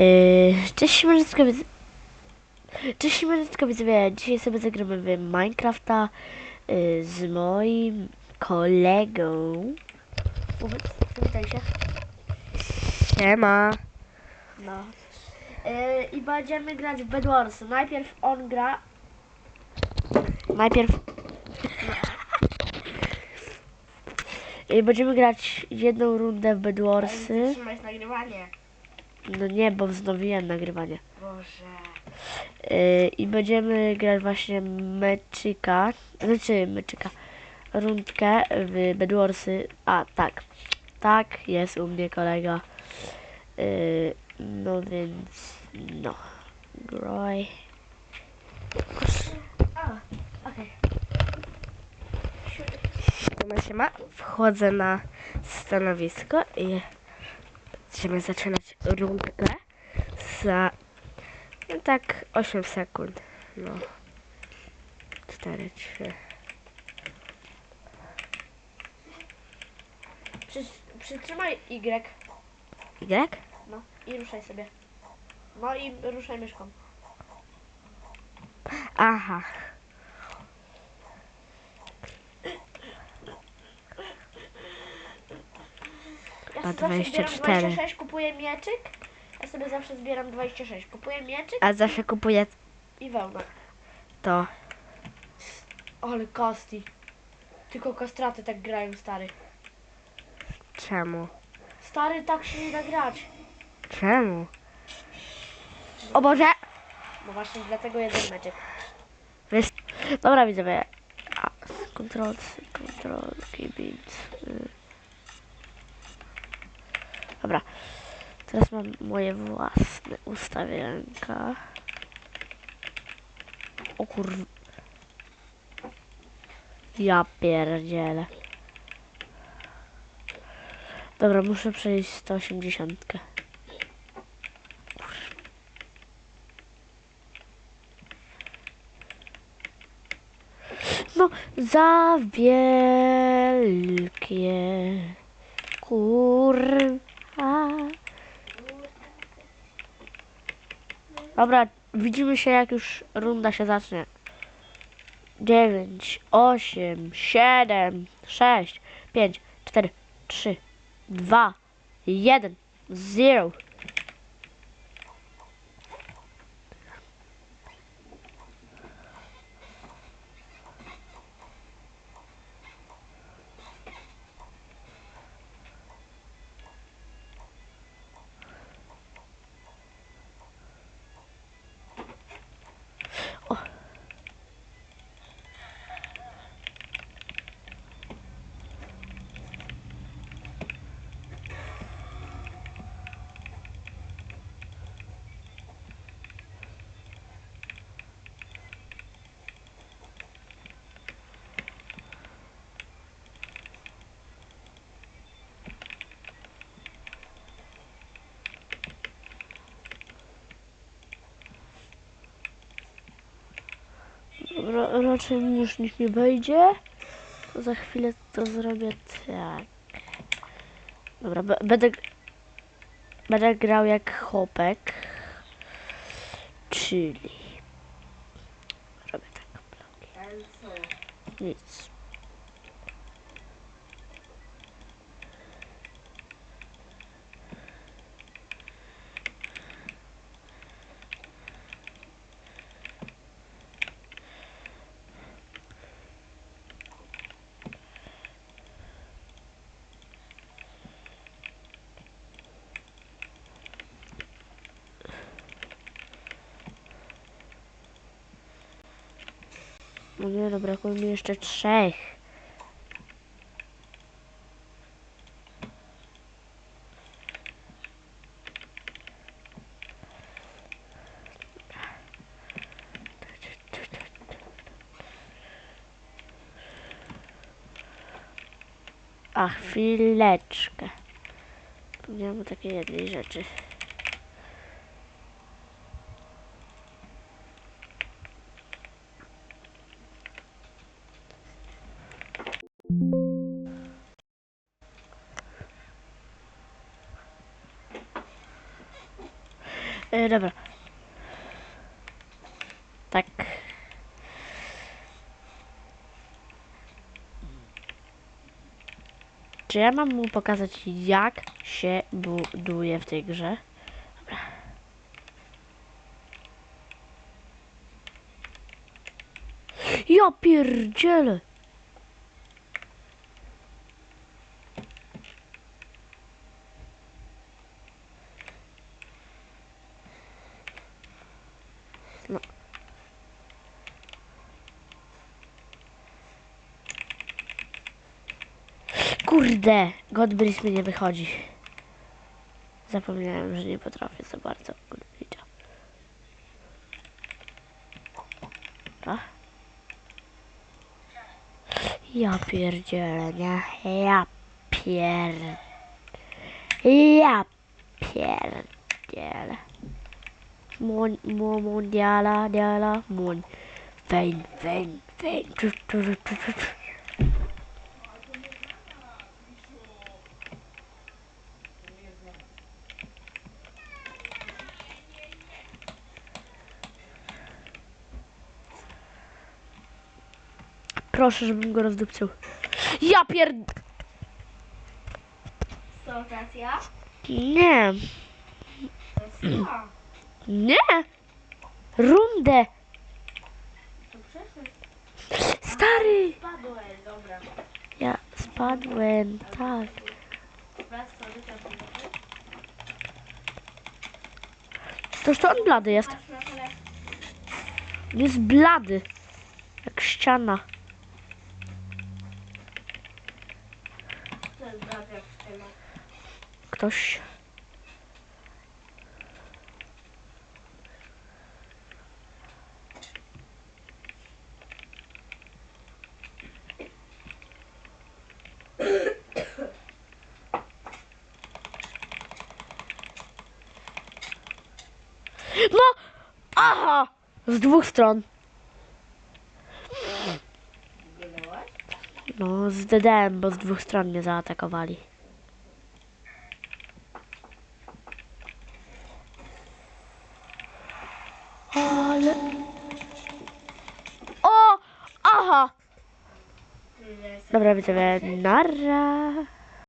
Yy, cześć siemaneczko. Cześć siemaneczko, widzowie. Dzisiaj sobie zagramy w Minecrafta yy, z moim kolegą. Powiedz, Przywitaj się. Siema. No. Yy, I będziemy grać w Bedwars. Najpierw on gra... Najpierw... Yy, będziemy grać jedną rundę w Bedwarsy. Trzymać nagrywanie. No nie, bo wznowiłem nagrywanie. Boże. Yy, I będziemy grać właśnie meczyka, znaczy meczyka, rundkę w Bedwarsy. A, tak, tak, jest u mnie kolega. Yy, no więc, no, groj. Siema, siema. Wchodzę na stanowisko i będziemy zaczynać rundkę za no tak 8 sekund. No. 4, 3. Przy, przytrzymaj Y, Y? no, i ruszaj sobie. No i ruszaj myszką. Aha. Ja A sobie zawsze zbieram 24. 26, kupuję mieczyk. Ja sobie zawsze zbieram 26. Kupuję mieczyk A zawsze kupuję i wełnę. to. Ale kosti. Tylko kastraty tak grają, stary. Czemu? Stary, tak się nie da grać. Czemu? O Boże! No właśnie dlatego jeden meczek. Wiesz, Dobra, widzowie. A, Control, C, y. Dobra. Teraz mam moje własne ustawienka. O kur... Ja pierdzielę. Dobra, muszę przejść 180. No, za wielkie kurwa. Dobra, widzimy się jak już runda się zacznie. 9, 8, 7, 6, 5, 4, 3, 2, 1, 0. Ra raczej już nikt nie wejdzie. To za chwilę to zrobię tak. Dobra, będę, będę grał jak chopek. Czyli robię tak. Nic. No nie, no brakuje mi jeszcze trzech. A chwileczkę. Zapomniałam o takiej jednej rzeczy. E, dobra. Tak. Czy ja mam mu pokazać, jak się buduje w tej grze? Dobra. Ja pierdzielę! No. Kurde, Godbridge mi nie wychodzi. Zapomniałem, że nie potrafię za bardzo Godbridge'a. A? Ja pierdzielę, nie? Ja pier... Ja pierdzielę. Mon, mo, mondiala, diala, mon. Fein, fein, fein. Proszę, żebym go rozdupcył. Ja pierd... To teraz ja? Nie, To jest ja. Nie. Rundę. Stary. Spadłem, dobra. Ja spadłem, tak. Toż to on blady jest. Telefon. Jest blady. Jak ściana. Ktoś. No! Aha! Z dwóch stron. No, z DDM, bo z dwóch stron mnie zaatakowali. Ale... O! Aha! Dobra, widzowie, nara.